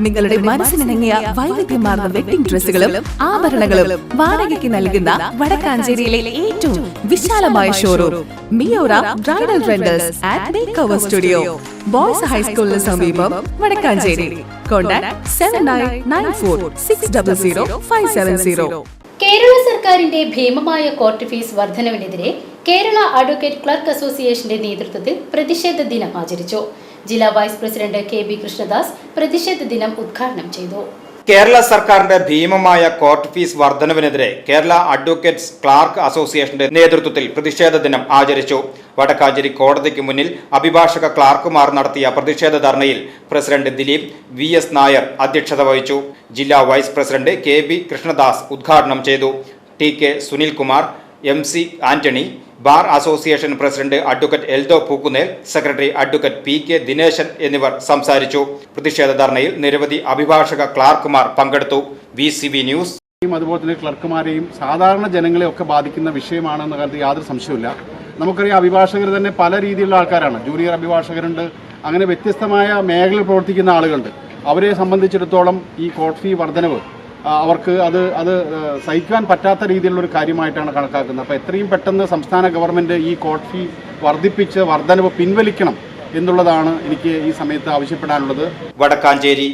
നിങ്ങളുടെ മനസ്സിനിണങ്ങിയ വൈവിധ്യമാർന്ന വെഡിംഗ് ഡ്രസ്സുകളും ആഭരണങ്ങളും വാടകയ്ക്ക് നൽകുന്ന വടക്കാഞ്ചേരിയിലെ ഏറ്റവും വിശാലമായ showroom Miora bridal rentals at make over studio boys ഹൈസ്കൂളിന് സമീപം Vadakkanchery. Contact seven nine nine four six double zero five seven zero Kerala സർക്കാരിന്റെ ഭീമമായ കോർട്ട് ഫീസ് വർധനവിനെതിരെ കേരള അഡ്വക്കേറ്റ് ക്ലർക്ക് അസോസിയേഷന്റെ നേതൃത്വത്തിൽ പ്രതിഷേധ ദിനം ആചരിച്ചു. ജില്ലാ vice president K B Krishnadas പ്രതിഷേധ ദിനം ഉദ്ഘാടനം ചെയ്തു. കേരള സർക്കാരിന്റെ ഭീമമായ കോർട്ട് ഫീസ് വർധനവിനെതിരെ കേരള അഡ്വക്കേറ്റ്സ് ക്ലാർക്ക് അസോസിയേഷന്റെ നേതൃത്വത്തിൽ പ്രതിഷേധ ദിനം ആചരിച്ചു. വടക്കാഞ്ചേരി കോടതിക്ക് മുന്നിൽ അഭിഭാഷക ക്ലാർക്കുമാർ നടത്തിയ പ്രതിഷേധ ധർണയിൽ president Dileep V S Nair അധ്യക്ഷത വഹിച്ചു. ജില്ലാ vice president K B Krishnadas ഉദ്ഘാടനം ചെയ്തു. T K Sunilkumar M C Antony bar association president advocate Eldho Pookkunnel secretary advocate P K Dineshan എന്നിവർ സംസാരിച്ചു. പ്രതിഷേധ ധർണയിൽ നിരവധി അഭിഭാഷക ക്ലാർക്കുമാർ പങ്കെടുത്തു. V news. അതുപോലെ തന്നെ ക്ലർക്കുമാരെയും സാധാരണ ജനങ്ങളെ ഒക്കെ ബാധിക്കുന്ന വിഷയമാണെന്ന കാര്യത്തിൽ യാതൊരു സംശയമില്ല നമുക്കറിയാം അഭിഭാഷകർ തന്നെ പല രീതിയിലുള്ള ആൾക്കാരാണ്. ജൂനിയർ അഭിഭാഷകരുണ്ട്. അങ്ങനെ വ്യത്യസ്തമായ മേഖലയിൽ പ്രവർത്തിക്കുന്ന ആളുകളുണ്ട്. അവരെ സംബന്ധിച്ചിടത്തോളം ഈ കോർട്ട് ഫീ വർധനവ് അവർക്ക് അത് അത് സഹിക്കാൻ പറ്റാത്ത രീതിയിലുള്ള ഒരു കാര്യമായിട്ടാണ് കണക്കാക്കുന്നത്. അപ്പോൾ എത്രയും പെട്ടെന്ന് സംസ്ഥാന ഗവൺമെന്റ് ഈ കോർട്ട് ഫീ വർദ്ധിപ്പിച്ച് വർധനവ് പിൻവലിക്കണം എന്നുള്ളതാണ് എനിക്ക് ഈ സമയത്ത് ആവശ്യപ്പെടാനുള്ളത്. വടക്കാഞ്ചേരി